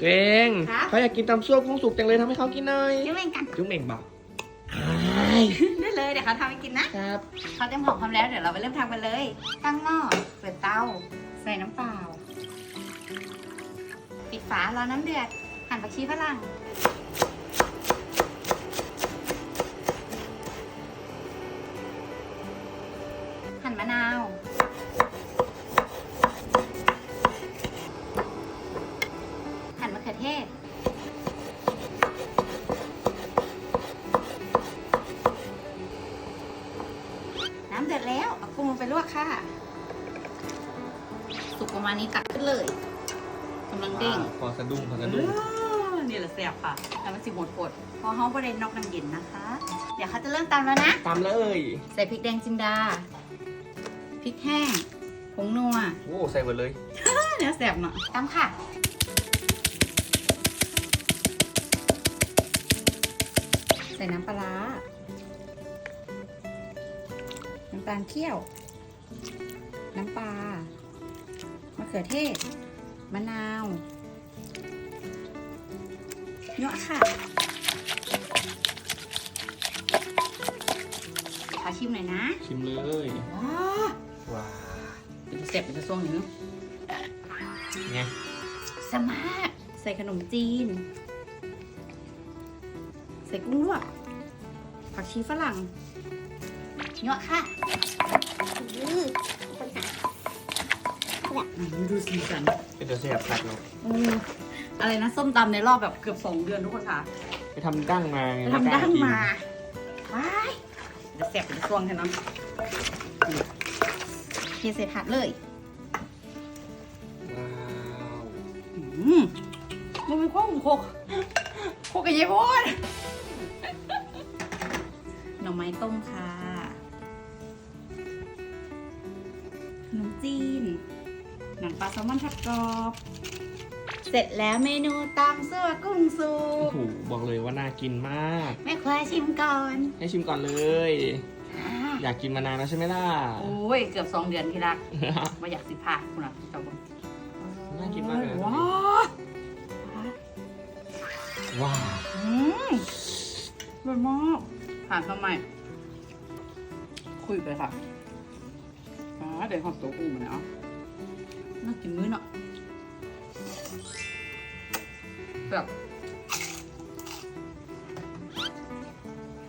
ตัวเองครับเขาอยากกินตำซั่วกุ้งสุกจังเลยทำให้เขากินหน่อยยุ่งเองกันจุ๊บเม่งบอกได้เลยเดี๋ยวเขาทำให้กินนะครับ เขาเตรียมของพร้อมแล้วเดี๋ยวเราไปเริ่มทำกันเลย ตั้งหม้อเปิดเตาใส่น้ำเปล่า ปิดฝารอน้ำเดือดหั่นผักชีฝรั่งหั่นมะนาว น้ำเดือดแล้วเอากุ้งลงไปลวกค่ะ สุกประมาณนี้ตักขึ้นเลยกำลังเด้งพอสะดุ้งพอสะเอดุ้งอนี่แหละแซ่บค่ะแล้วมันสิหมดปดเพอเขาประเด็นนอกน้ำเย็นนะคะ เดี๋ยวเขาจะเริ่มตำแล้วนะ ตามเลย ใส่พริกแดงจินดา พริกแห้ง ผงนัว โอ้ใส่หมดเลยเนื้อแซ่บเนาะตำค่ะ ใส่น้ำปลาร้าน้ำ ตาลเคี่ยว น้ำปลามะเขือเทศ มะนาวเนาะค่ะขอชิมหน่อยนะชิมเลยว้าว้าเป็นเสร็จเป็นช่วงนี้ไงสมาร์ทใส่ขนมจีน ใส่กุ้งลวกผักชีฝรั่ง เนาะค่ะอืมดูสีสันเป็นตัวแซ่บผัดเนาะอืมอะไรนะส้มตำในรอบแบบเกือบสองเดือนทุกคนค่ะไปทำดั้งมาไงไปทำดั้งไกล้กินมาว้ายเดี๋ยวแสบเป็นช่วงแค่นั้นเทใส่ถาดเลยว้าวอืมมันเป็นข้าวหมูโคกโคกกับยายพดหน่อไม้ต้มค่ะ นมจีน หนังปลาแซลมอนทอดกรอบ เสร็จแล้วเมนูตำซั่วกุ้งสุโอ้ก โหบอกเลยว่าน่ากินมาก แม่ควายชิมก่อนให้ชิมก่อนเลยอยากกินมานานแล้วใช่ไหมล่ะ โอ้ย เกือบสองเดือนที่รัก มาอยากสิพาคุณอะเจ้าบุญน่ากินมากเลยนะ ว้าว้าวอืมอร่อยมากผ่านทำไม คุยไปค่ะอ๋อ เดี๋ยวหอมตัวกุ้งมาแล้วน่ากินมื้อเนาะแบบ